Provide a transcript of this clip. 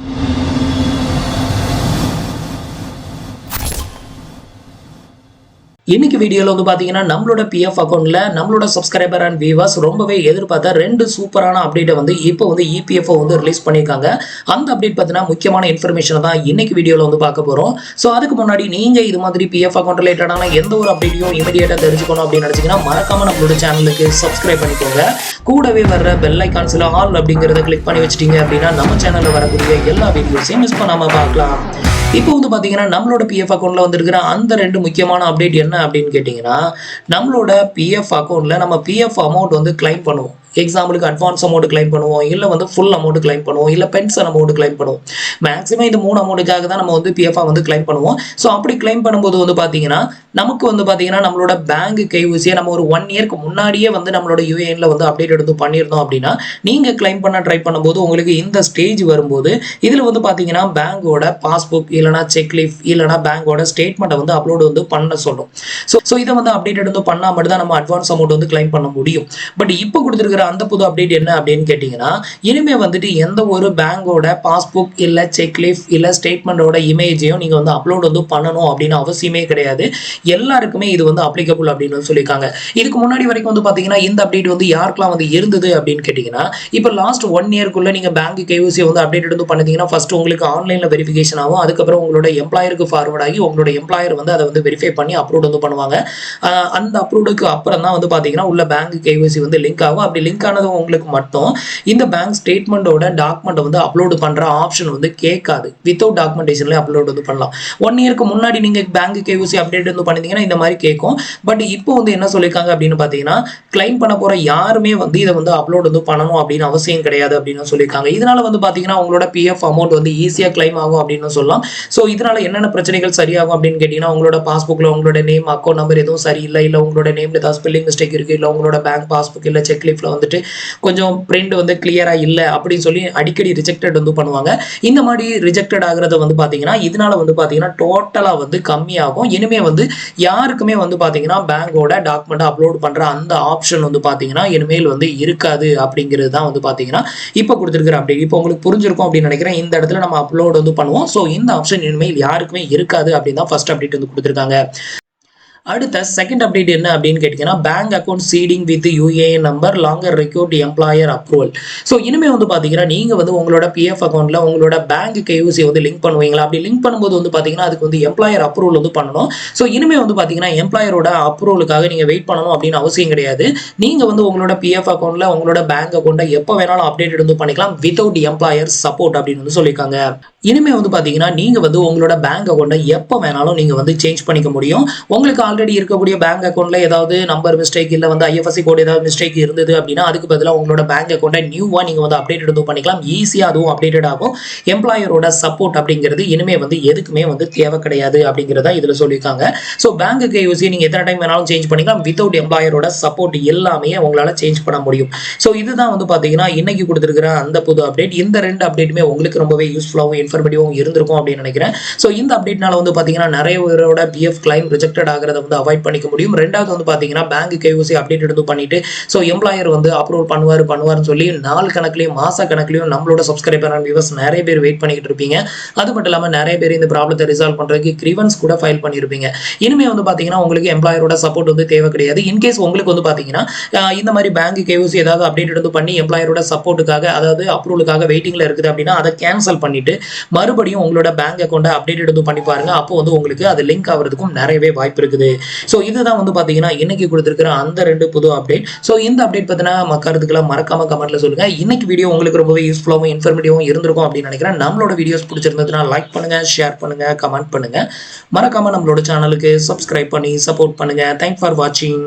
you இன்னைக்கு வீடியோல வந்து பாத்தீங்கன்னா நம்மளோட பிஎஃப் அக்கௌண்ட்ல நம்மளோட சப்ஸ்கிரைபர் அண்ட் வியூவர்ஸ் ரொம்பவே எதிர்பார்த்த ரெண்டு சூப்பரான அப்டேட்டை வந்து இப்போ வந்து இபிஎஃப்ஓ வந்து ரிலீஸ் பண்ணியிருக்காங்க. அந்த அப்டேட் பார்த்தீங்கன்னா முக்கியமான இன்ஃபர்மேஷன் தான் இன்னைக்கு வீடியோல வந்து பார்க்க போறோம். ஸோ அதுக்கு முன்னாடி நீங்க இது மாதிரி பிஎஃப் அக்கௌண்ட் ரிலேட்டடான எந்த ஒரு அப்டேட்டையும் இமீடியட்டா தெரிஞ்சுக்கணும் அப்படின்னு நினைச்சீங்கன்னா மறக்காம நம்மளோட சேனலுக்கு சப்ஸ்கிரைப் பண்ணிக்கோங்க. கூடவே வர்ற பெல் ஐக்கான்ஸ்ல ஆல் அப்படிங்கிறத கிளிக் பண்ணி வச்சிட்டீங்க அப்படின்னா நம்ம சேனல்ல வரக்கூடிய எல்லா வீடியோஸையும் மிஸ் பண்ணாம பார்க்கலாம். இப்போ வந்து பார்த்தீங்கன்னா நம்மளோட பிஎஃப் அக்கௌண்ட்ல வந்துருக்கிற அந்த ரெண்டு முக்கியமான அப்டேட் என்ன அப்படின்னு கேட்டிங்கன்னா நம்மளோட பிஎஃப் அக்கௌண்ட்ல நம்ம பிஎஃப் அமௌண்ட் வந்து கிளைம் பண்ணுவோம். எக்ஸாம்பிளுக்கு அட்வான்ஸ் அமௌண்ட் கிளைம் பண்ணுவோம் இல்லை வந்து ஃபுல் அமௌண்ட் கிளைம் பண்ணுவோம் இல்லை பென்ஷன் அமௌண்ட் கிளைம் பண்ணுவோம். மேக்ஸிமம் இந்த மூணு அமௌண்ட்டுக்காக தான் நம்ம வந்து பிஎஃப் வந்து கிளைம் பண்ணுவோம். ஸோ அப்படி கிளைம் பண்ணும்போது வந்து பார்த்தீங்கன்னா நமக்கு வந்து பார்த்தீங்கன்னா நம்மளோட பேங்க் கைவசியை நம்ம ஒரு ஒன் இயர்க்கு முன்னாடியே வந்து நம்மளோட யூஏஎன்ல வந்து அப்டேட் எடுத்து பண்ணியிருந்தோம் அப்படின்னா நீங்கள் கிளைம் பண்ண ட்ரை பண்ணும்போது உங்களுக்கு இந்த ஸ்டேஜ் வரும்போது இதில் வந்து பார்த்தீங்கன்னா பேங்கோட பாஸ்புக் இல்லைனா செக் லீஃப் இல்லைனா பேங்கோட ஸ்டேட்மெண்ட்டை வந்து அப்லோடு வந்து பண்ண சொல்லும். ஸோ ஸோ இதை வந்து அப்டேட் எடுத்து பண்ணால் மட்டும் தான் நம்ம அட்வான்ஸ் அமௌண்ட் வந்து கிளைம் பண்ண முடியும். பட் இப்போ கொடுத்துருக்கிற அந்த புது அப்டேட் என்ன அப்படின்னு கேட்டிங்கன்னா இனிமேல் வந்துட்டு எந்த ஒரு பேங்கோட பாஸ்புக் இல்லை செக் லீஃப் இல்லை ஸ்டேட்மெண்ட்டோட இமேஜையும் நீங்கள் வந்து அப்லோட் வந்து பண்ணணும் அப்படின்னு அவசியமே கிடையாது. எல்லாருக்குமே இது வந்து அப்ளிகபிள் அப்படின்னு வந்து சொல்லியிருக்காங்க. இதுக்கு முன்னாடி வரைக்கும் வந்து பார்த்தீங்கன்னா இந்த அப்டேட் வந்து யாருக்கெல்லாம் வந்து இருந்தது அப்படின்னு கேட்டிங்கன்னா இப்போ லாஸ்ட் ஒன் இயர்க்குள்ளே நீங்கள் பேங்க் கேவிசி வந்து அப்டேட் வந்து பண்ணீங்கன்னா ஃபஸ்ட்டு உங்களுக்கு ஆன்லைனில் வெரிஃபிகேஷன் ஆகும். அதுக்கப்புறம் உங்களோட எம்ப்ளாயருக்கு ஃபார்வர்ட் ஆகி உங்களோட எம்ப்ளாயர் வந்து அதை வந்து வெரிஃபை பண்ணி அப்லோட் வந்து பண்ணுவாங்க. அந்த அப்லோடுக்கு அப்புறம் தான் வந்து பார்த்தீங்கன்னா உள்ள பேங்க் கேவிசி வந்து லிங்க் ஆகும். அப்படி லிங்க் ஆனது உங்களுக்கு மட்டும் இந்த பேங்க் ஸ்டேட்மெண்ட்டோட டாக்குமெண்ட் வந்து அப்லோடு பண்ணுற ஆப்ஷன் வந்து கேட்காது. வித்தவுட் டாக்குமெண்டேஷன்லேயே அப்லோட் வந்து பண்ணலாம். ஒன் இயருக்கு முன்னாடி நீங்கள் பேங்க் கேவிசி அப்டேட் வந்து பண்ணிருந்தீங்கன்னா இந்த மாதிரி கேட்கும் பட் இப்போ வந்து என்ன சொல்லியிருக்காங்க அப்படின்னு பார்த்தீங்கன்னா கிளைம் பண்ண போகிற யாருமே வந்து இதை வந்து அப்லோட் வந்து பண்ணணும் அப்படின்னு அவசியம் கிடையாது அப்படின்னு சொல்லியிருக்காங்க இதனால வந்து பார்த்தீங்கன்னா உங்களோட பிஎஃப் அமௌண்ட் வந்து ஈஸியாக கிளைம் ஆகும் அப்படின்னு சொல்லலாம். ஸோ இதனால என்னென்ன பிரச்சனைகள் சரியாகும் அப்படின்னு கேட்டிங்கன்னா உங்களோட பாஸ்புக்கில் உங்களோட நேம் அக்கௌண்ட் நம்பர் எதுவும் சரியில்லை இல்லை உங்களோட நேம்ல ஏதாவது ஸ்பெல்லிங் மிஸ்டேக் இருக்குது இல்லை உங்களோட பேங்க் பாஸ்புக் இல்லை செக் லீஃப்ல வந்துட்டு கொஞ்சம் பிரிண்ட் வந்து கிளியரா இல்லை அப்படின்னு சொல்லி அடிக்கடி ரிஜெக்டட் வந்து பண்ணுவாங்க. இந்த மாதிரி ரிஜெக்டட் ஆகுறத வந்து பார்த்தீங்கன்னா இதனால வந்து பார்த்தீங்கன்னா டோட்டலாக வந்து கம்மியாகும். இனிமே வந்து யாருக்குமே வந்து பார்த்தீங்கன்னா பேங்கோட டாக்குமெண்ட் அப்லோட் பண்ணுற அந்த ஆப்ஷன் வந்து பார்த்தீங்கன்னா இனிமேல் வந்து இருக்காது அப்படிங்கிறது தான் வந்து பார்த்தீங்கன்னா இப்போ கொடுத்துருக்குற அப்டேட் இப்போ உங்களுக்கு புரிஞ்சிருக்கும் அப்படின்னு நினைக்கிறேன். இந்த இடத்துல நம்ம அப்லோட் வந்து பண்ணுவோம். ஸோ இந்த ஆப்ஷன் இனிமேல் யாருக்குமே இருக்காது அப்படின்னு தான் ஃபர்ஸ்ட் அப்டேட் வந்து கொடுத்துருக்காங்க. அடுத்த செகண்ட் அப்டேட் என்ன அப்படின்னு கேட்டிங்கன்னா bank account seeding with UAN number longer required employer approval so இனிமே வந்து பார்த்தீங்கன்னா நீங்கள் வந்து உங்களோட பிஎஃப் அக்கௌண்ட்டில் உங்களோட பேங்க் கேயூசி வந்து லிங்க் பண்ணுவீங்களா? அப்படி லிங்க் பண்ணும்போது வந்து பார்த்தீங்கன்னா அதுக்கு வந்து எம்ப்ளாயர் அப்ரூவல் வந்து பண்ணணும். ஸோ இனிமே வந்து பார்த்தீங்கன்னா எம்ப்ளாயரோட அப்ரூவலுக்காக நீங்கள் வெயிட் பண்ணணும் அப்படின்னு அவசியம் கிடையாது. நீங்கள் வந்து உங்களோட பிஎஃப் அக்கௌண்ட்டில் உங்களோட பேங்க் அக்கௌண்ட்டை எப்போ வேணாலும் அப்டேட் வந்து பண்ணிக்கலாம் வித்தவுட் எம்ப்ளாயர் சப்போர்ட் அப்படின்னு வந்து சொல்லியிருக்காங்க. இனிமே வந்து பார்த்தீங்கன்னா நீங்கள் வந்து உங்களோட பேங்க் அக்கௌண்ட்டை எப்போ வேணாலும் நீங்கள் வந்து சேஞ்ச் பண்ணிக்க முடியும். உங்களுக்கு ஆல்ரெடி இருக்கக்கூடிய பேங்க் அக்கௌண்ட்டில் ஏதாவது நம்பர் மிஸ்டேக் இல்லை வந்து ஐஎஃப்எஸ்சி கோட் ஏதாவது மிஸ்டேக் இருந்தது அப்படின்னா அதுக்கு பதிலாக உங்களோட பேங்க் அக்கௌண்ட்டை நியூவாக நீங்கள் வந்து அப்டேட் எடுத்து பண்ணிக்கலாம். ஈஸியாக அதுவும் அப்டேட்டட் ஆகும். எம்ப்ளாயரோட சப்போர்ட் அப்படிங்கிறது இனிமே வந்து எதுக்குமே வந்து தேவை கிடையாது அப்படிங்கிறத இதில் சொல்லியிருக்காங்க. ஸோ பேங்க் கேயூசி நீங்கள் எத்தனை டைம் வேணாலும் சேஞ்ச் பண்ணிக்கலாம். வித்தவுட் எம்ப்ளாயரோட சப்போர்ட் எல்லாமே உங்களால் சேஞ்ச் பண்ண முடியும். ஸோ இதுதான் வந்து பார்த்தீங்கன்னா இன்னைக்கு கொடுத்துருக்கிற அந்த புது அப்டேட் இந்த ரெண்டு அப்டேட்டுமே உங்களுக்கு ரொம்பவே யூஸ்ஃபுல்லாகவும் படிவும் இருந்திருக்கும் அப்படின்னு நினைக்கிறேன். ஸோ இந்த அப்டேட்னால வந்து பார்த்தீங்கன்னா நிறைய பேரோட பிஎஃப் கிளைம் ரிஜெக்டட் ஆகிறத வந்து அவாய்ட் பண்ணிக்க முடியும். ரெண்டாவது வந்து பார்த்தீங்கன்னா பேங்க் கேஓசி அப்டேட் எடுத்து பண்ணிட்டு ஸோ எம்ப்ளாயர் வந்து அப்ரூவல் பண்ணுவார் பண்ணுவார்னு சொல்லி நாள் கணக்குலையும் மாச கணக்குலையும் நம்மளோட சப்ஸ்கிரைபர் அண்ட் வியூவர்ஸ் நிறைய பேர் வெயிட் பண்ணிக்கிட்டு இருப்பீங்க. அது மட்டும் இல்லாமல் நிறைய பேர் இந்த ப்ராப்ளத்தை ரிசால்வ் பண்ணுறதுக்கு கிரிவன்ஸ் கூட ஃபைல் பண்ணியிருப்பீங்க இனிமே வந்து பார்த்தீங்கன்னா உங்களுக்கு எம்ப்ளாயரோட சப்போர்ட் வந்து தேவை கிடையாது. இன்கேஸ் உங்களுக்கு வந்து பார்த்தீங்கன்னா இந்த மாதிரி பேங்க் கேஓசி ஏதாவது அப்டேட் எடுத்து பண்ணி எம்ப்ளாயரோட சப்போர்ட்டுக்காக அதாவது அப்ரூவலுக்காக வெயிட்டிங்கில் இருக்குது அப்படின்னா அதை கேன்சல் பண்ணிட்டு மறுபடியும் உங்களோட பேங்க் அக்கௌண்ட்டை அப்டேட் எடுத்து பண்ணி பாருங்க. அப்போ வந்து உங்களுக்கு அது லிங்க் ஆகிறதுக்கும் நிறையவே வாய்ப்பு இருக்குது. ஸோ இதுதான் வந்து பார்த்தீங்கன்னா இன்னைக்கு கொடுத்துருக்கிற அந்த ரெண்டு புது அப்டேட் ஸோ இந்த அப்டேட் பார்த்தீங்கன்னா கருத்துக்களை மறக்காம கமெண்ட்ல சொல்லுங்க. இன்னைக்கு வீடியோ உங்களுக்கு ரொம்பவே யூஸ்ஃபுல்லாகவும் இன்ஃபர்மேட்டிவாகவும் இருந்திருக்கும் அப்படின்னு நினைக்கிறேன். நம்மளோட வீடியோஸ் பிடிச்சிருந்ததுன்னா லைக் பண்ணுங்க ஷேர் பண்ணுங்க கமெண்ட் பண்ணுங்க. மறக்காம நம்மளோட சேனலுக்கு சப்ஸ்கிரைப் பண்ணி சப்போர்ட் பண்ணுங்க. தேங்க் ஃபார் வாட்சிங்